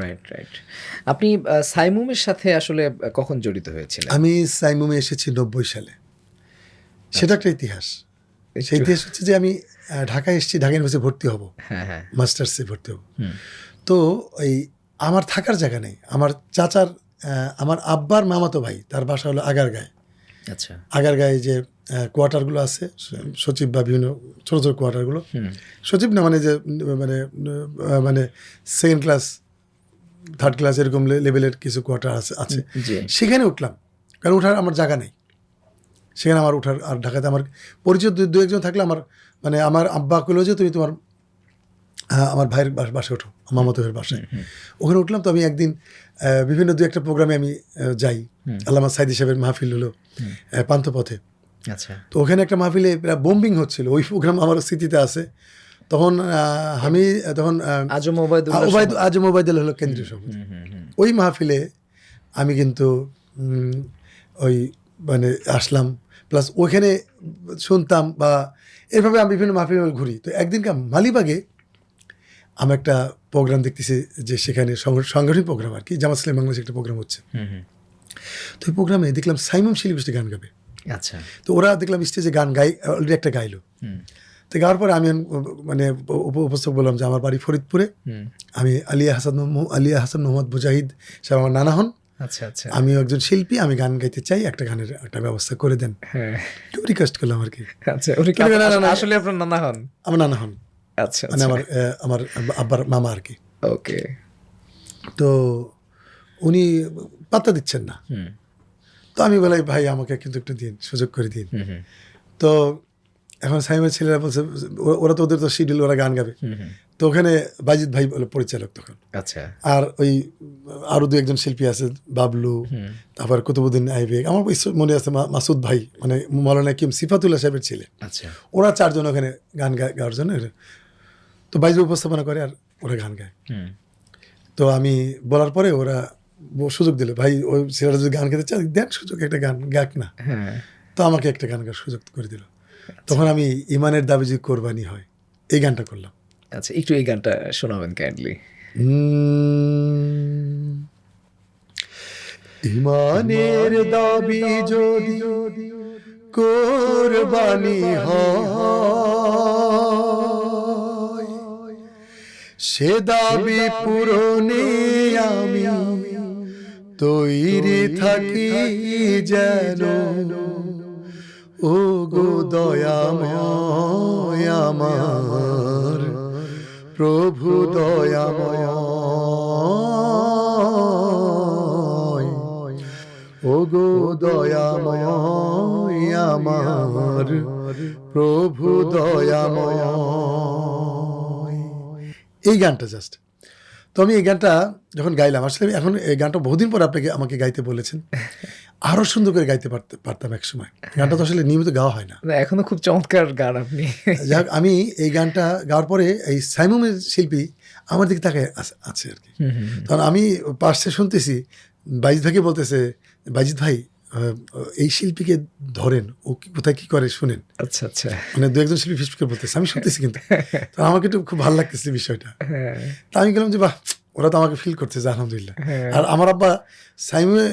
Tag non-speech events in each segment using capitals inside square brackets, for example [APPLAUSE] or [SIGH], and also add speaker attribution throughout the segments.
Speaker 1: Right right আপনি সাইমুমের সাথে আসলে কখন জড়িত হয়েছিলেন?
Speaker 2: আমি সাইমুমে এসেছি নব্বই সালে। সেটা একটা ইতিহাস। সেই ইতিহাস হচ্ছে যে আমি ঢাকায় এসেছি ঢাকা ইউনিভার্সিটি ভর্তি হব।
Speaker 1: হ্যাঁ হ্যাঁ।
Speaker 2: মাস্টার্সে ভর্তি হব। তো এই আমার থাকার জায়গা নেই। আমার চাচার আমার আব্বার মামাতো ভাই তার বাসা হলো আগারগাঁয়।
Speaker 1: আচ্ছা।
Speaker 2: আগারগাঁয়ে যে কোয়ার্টারগুলো আছে সচিব বা বিভিন্ন ছোটো ছোটো কোয়ার্টারগুলো। সচিব না মানে যে মানে মানে সেকেন্ড ক্লাস থার্ড ক্লাস এরকম লেভেলের কিছু কোয়ার্টার আছে আছে। সেখানে উঠলাম কারণ ওঠার আমার জায়গা নেই। সেখানে আমার ওঠার আর ঢাকাতে আমার পরিচয় দু- একজন থাকলে আমার মানে আমার আব্বা কইলো যে তুমি তোমার আমার ভাইয়ের বাস- বাসায় ওঠো মামাতো ভাইয়ের বাসায়। ওখানে উঠলাম তো আমি একদিন বিভিন্ন দু একটা প্রোগ্রামে আমি যাই। আল্লামা সাইদি সাহেবের মাহফিল হলো পান্থপথে।
Speaker 1: আচ্ছা।
Speaker 2: তো ওখানে একটা মাহফিলে প্রায় বোম্বিং হচ্ছিল ওই প্রোগ্রাম আমার স্মৃতিতে আছে। তখন আমি তখন
Speaker 1: আজম
Speaker 2: ওবায়দ আজম ওবায়দুল হলো কেন্দ্রীয় সভাপতি। ওই মাহফিলে আমি কিন্তু ওই মানে আসলাম। প্লাস ওখানে শুনতাম বা এভাবে আমি বিভিন্ন মাহফিল ঘুরি। তো একদিনকে মালিবাগে আমি একটা প্রোগ্রাম দেখতেছি যে সেখানে সংগ- সাংগঠনিক প্রোগ্রাম আর কি জামাত ইসলাম বাংলাদেশে একটা প্রোগ্রাম হচ্ছে। তো ওই প্রোগ্রামে দেখলাম সাইমন শিল্পী স্টেজে গান গাবে।
Speaker 1: আচ্ছা।
Speaker 2: তো ওরা দেখলাম স্টেজে গান গাই অলরেডি একটা গাইলো। তো গাওয়ার পরে আমি মানে উপ- উপস্থক বললাম যে আমার বাড়ি ফরিদপুরে। আমি আলিয়া হাসান আলিয়া হাসান মোহাম্মদ মুজাহিদ সাহেব আমার নানা হন।
Speaker 1: আচ্ছা আচ্ছা।
Speaker 2: আমি একজন শিল্পী আমি গান গাইতে চাই একটা গানের একটা ব্যবস্থা করে দেন।
Speaker 1: হ্যাঁ।
Speaker 2: রিকোয়েস্ট করলাম আর কি।
Speaker 1: আচ্ছা। আসলে আপনার নানা হন?
Speaker 2: আমার নানা হন।
Speaker 1: আচ্ছা
Speaker 2: মানে আমার আমার আব্বার মামা আর কি।
Speaker 1: ওকে।
Speaker 2: তো উনি পাত্তা দিচ্ছেন না। তো আমি বলাই ভাই আমাকে কিন্তু একটু দিন সুযোগ করে দিন। তো এখন সাইমের ছেলেরা বলছে ওরা তো ওদের তো শিডিউল ওরা গান গাবে। তো ওখানে বাজিদ ভাই বলে পরিচালক তখন।
Speaker 1: আচ্ছা।
Speaker 2: আর ওই আরও দু একজন শিল্পী আছে বাবলু তারপর কুতুবুদ্দিন আইবেগ। আমার মনে আছে মাসুদ ভাই মানে মৌলানা কিম সিফাতুল্লাহ সাহেবের ছেলে।
Speaker 1: আচ্ছা।
Speaker 2: ওরা চারজন ওখানে গান গাওয়ার জন্য তো বাইজ উপস্থাপনা করে আর ওরা গান গায়। তো আমি বলার পরে ওরা সুযোগ দিল ভাই ওই ছেলেরা যদি গান গাইতে চায় দেখ সুযোগ একটা গান গাক না।
Speaker 1: হ্যাঁ।
Speaker 2: তো আমাকে একটা গান গাওয়ার সুযোগ করে দিল। তখন আমি ইমানের দাবি যে কোরবানি হয়। এই গানটা করলাম।
Speaker 1: আচ্ছা একটু এই গানটা শোনাবেন কাইন্ডলি
Speaker 2: ইমানের দাবি যদি কোরবানি হয় সে দাবি পূরণে আমি তৈরি থাকি যেন। ও গো দয়াময় আমার, প্রভু দয়াময়। ও গো দয়াময় আমার, প্রভু দয়াময়। এই গানটা জাস্ট তো আমি এই গানটা যখন গাইলাম, আসলে এখন এই গানটা বহুদিন পর আপনাকে, আমাকে গাইতে বলেছেন। আরও সুন্দর করে গাইতে পারতে- পারতাম এক সময়। গানটা তো আসলে নিয়মিত গাওয়া হয় না।
Speaker 1: এখনও খুব চমৎকার গান আপনি।
Speaker 2: যাই হোক, আমি এই গানটা গাওয়ার পরে এই সাইমুমের শিল্পী আমার দিকে তাকে আছে আর কি। তখন আমি পাশে শুনতেছি বাইজিৎ ভাইকে বলতেছে বাইজিৎ ভাই এই শিল্পীকে ধরেন ও কোথায় কি করে শুনেন?
Speaker 1: আচ্ছা আচ্ছা।
Speaker 2: মানে দু একজন শিল্পী ফিসফিস করে বলতেছে আমি শুনতেছি কিন্তু। [LAUGHS] তো আমাকে একটু খুব ভালো লাগতেছে বিষয়টা।
Speaker 1: হ্যাঁ।
Speaker 2: তা আমি গেলাম যে বাহ ওরা তো আমাকে ফিল করতেছে আলহামদুলিল্লাহ।
Speaker 1: হ্যাঁ।
Speaker 2: আর আমার আব্বা সাইমে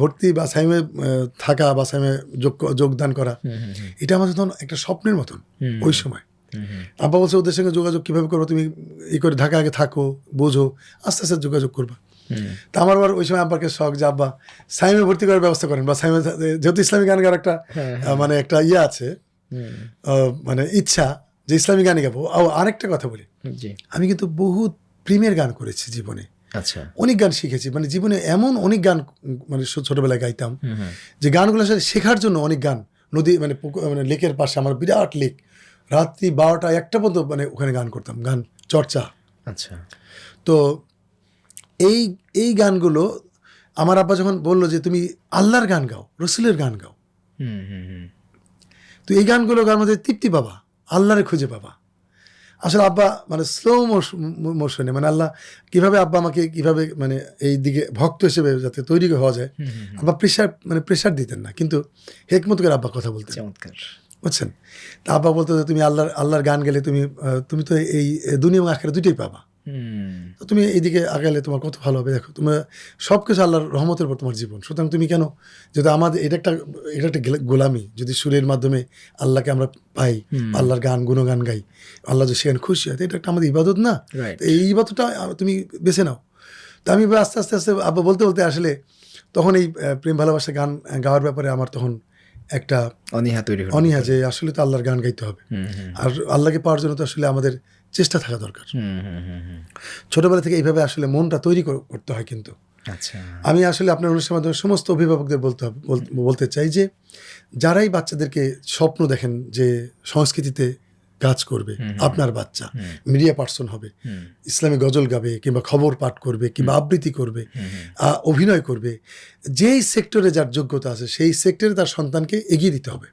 Speaker 2: ভর্তি বা সাইমে থাকা বা সাইমে যোগ যোগদান করা এটা আমার তখন একটা স্বপ্নের মতন ওই সময়। আব্বা বলছে ওদের সঙ্গে যোগাযোগ কীভাবে করব? তুমি ই করে ঢাকা আগে থাকো বোঝো আস্তে আস্তে যোগাযোগ করবা। তা আমার আবার ওই সময় আব্বাকে শখ যে আব্বা সাইমে ভর্তি করার ব্যবস্থা করেন। বা সাইমে যেহেতু ইসলামী গান গাওয়ার একটা
Speaker 1: হ্যাঁ,
Speaker 2: মানে একটা ইয়ে আছে মানে ইচ্ছা যে ইসলামী গানই গাবো। আরেকটা কথা বলি। আমি কিন্তু বহুত প্রিমিয়ার গান করেছি জীবনে।
Speaker 1: আচ্ছা।
Speaker 2: অনেক গান শিখেছি। মানে জীবনে এমন অনেক গান মানে ছোটবেলায় গাইতাম। যে গানগুলো আসলে শেখার জন্য অনেক গান। নদী মানে পুকুর- মানে লেকের পাশে আমার বিরাট লেক। রাত্রি বারোটা একটা পর্যন্ত মানে ওখানে গান করতাম গান চর্চা।
Speaker 1: আচ্ছা।
Speaker 2: তো এই এই গানগুলো আমার আব্বা যখন বলল যে তুমি আল্লাহর গান গাও রসুলের গান গাও।
Speaker 1: হুম, হুম, হুম।
Speaker 2: তো এই গানগুলো গান মধ্যে তৃপ্তি পাবা আল্লাহরে খুঁজে পাবা। আসলে আব্বা মানে স্লো মোশনে মানে আল্লাহ কীভাবে আব্বা আমাকে কীভাবে মানে এই দিকে ভক্ত হিসেবে যাতে তৈরি হওয়া যায়। আব্বা প্রেশার মানে প্রেশার দিতেন না। কিন্তু হেকমত করে আব্বা কথা বলতেন।
Speaker 1: চমৎকার।
Speaker 2: বুঝছেন? তা আব্বা বলতো তুমি আল্লাহর আল্লাহর গান গেলে তুমি তুমি তো এই দুনিয়া এবং আখেরা দুটোই পাবা। তো তুমি এইদিকে আগালে তোমার কত ভালো হবে দেখো। তুমি সব কিছু আল্লাহর রহমতের উপর তোমার জীবন। সুতরাং তুমি কেন? যদি আমাদের এটা একটা এটা একটা গোলামি। যদি সুরের মাধ্যমে আল্লাহকে আমরা পাই আল্লাহর গান গুণগান গাই আল্লাহ যদি সেখানে খুশি হয় তো এটা একটা আমাদের ইবাদত না? এই ইবাদতটা তুমি বেছে নাও। তো আমি আস্তে আস্তে আস্তে আব্বা বলতে বলতে আসলে তখন এই প্রেম ভালোবাসা গান গাওয়ার ব্যাপারে আমার তখন একটা
Speaker 1: অনীহা তৈরি
Speaker 2: অনীহা যে আসলে তো আল্লাহর গান গাইতে হবে। আর আল্লাহকে পাওয়ার জন্য তো আসলে আমাদের চেষ্টা থাকা দরকার। ছোটবেলা থেকে এইভাবে আসলে মনটা তৈরি করতে হয় কিন্তু।
Speaker 1: আচ্ছা।
Speaker 2: আমি আসলে আপনার অনুষ্ঠানের মাধ্যমে সমস্ত অভিভাবকদের বলতে হবে- বলতে চাই যে যারাই বাচ্চাদেরকে স্বপ্ন দেখেন যে সংস্কৃতিতে কাজ করবে আপনার বাচ্চা মিডিয়া পার্সন হবে ইসলামী গজল গাবে কিংবা খবর পাঠ করবে কিংবা আবৃত্তি করবে অভিনয় করবে যেই সেক্টরে যার যোগ্যতা আছে সেই সেক্টরে তার সন্তানকে এগিয়ে দিতে হবে।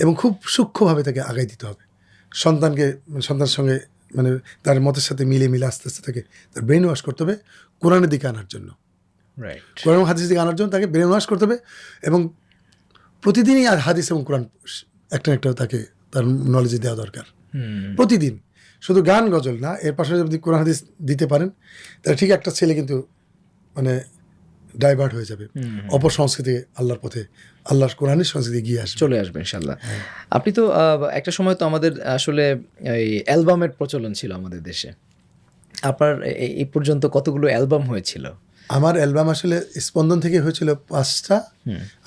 Speaker 2: এবং খুব সূক্ষ্মভাবে তাকে আগাই দিতে হবে। সন্তানকে সন্তানের সঙ্গে মানে তার মতের সাথে মিলে মিলে আস্তে আস্তে তাকে তার ব্রেন ওয়াশ করতে হবে কোরআনের দিকে আনার জন্য। কোরআন এবং হাদিস দিকে আনার জন্য তাকে ব্রেন ওয়াশ করতে হবে এবং প্রতিদিনই আর হাদিস এবং কোরআন একটা না একটা তাকে তার নলেজে দেওয়া দরকার। প্রতিদিন। শুধু গান গজল না এর পাশাপাশি যদি কোরআন হাদিস দিতে পারেন তাহলে ঠিক একটা ছেলে কিন্তু মানে ডাইভার্ট হয়ে যাবে। অপর সংস্কৃতি আল্লাহর পথে আল্লাহর কোরআনের সংস্কৃতি গিয়ে আসবে।
Speaker 1: চলে আসবে ইনশাল্লাহ আপনি তো একটা সময় তো আমাদের আসলে এই অ্যালবামের প্রচলন ছিল আমাদের দেশে। আপনার এই পর্যন্ত কতগুলো অ্যালবাম হয়েছিল?
Speaker 2: আমার অ্যালবাম আসলে স্পন্দন থেকে হয়েছিল পাঁচটা।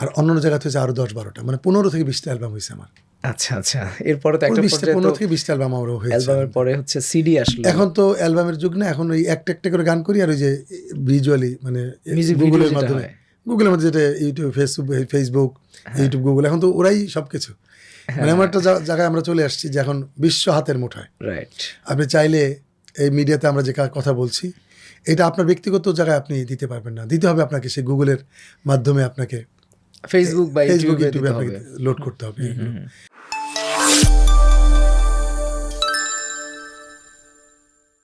Speaker 2: আর অন্য জায়গা থেকে আরও দশ বারোটা। মানে পনেরো থেকে বিশটা অ্যালবাম হয়েছে আমার।
Speaker 1: আচ্ছা আচ্ছা। এরপরে তো একটা পর্যায়ে
Speaker 2: পনেরো থেকে বিশটা অ্যালবাম আমারও হয়েছে।
Speaker 1: অ্যালবামের পরে হচ্ছে সিডি আসলো।
Speaker 2: এখন তো অ্যালবামের যুগ না এখন ওই একটা একটা করে গান করি আর ওই যে ভিজুয়ালি মানে গুগলের মাধ্যমে। গুগলের মধ্যে যেটা YouTube Facebook Facebook YouTube Google এখন তো ওরাই সব কিছু মানে এমন একটা জায়গায় আমরা চলে আসছি যে এখন বিশ্ব হাতের মুঠায়।
Speaker 1: রাইট
Speaker 2: আপনি চাইলে এই মিডিয়াতে আমরা যে কথা বলছি এটা আপনার ব্যক্তিগত জায়গায় আপনি দিতে পারবেন না। দিতে হবে আপনাকে সেই গুগলের মাধ্যমে আপনাকে।
Speaker 1: ফেসবুক বা
Speaker 2: ফেসবুক
Speaker 1: ইউটিউবে
Speaker 2: ইউটিউবে
Speaker 1: দিতে
Speaker 2: আপনাকে
Speaker 1: হবে
Speaker 2: লোড করতে হবে এইগুলো।
Speaker 1: হুম, হুম।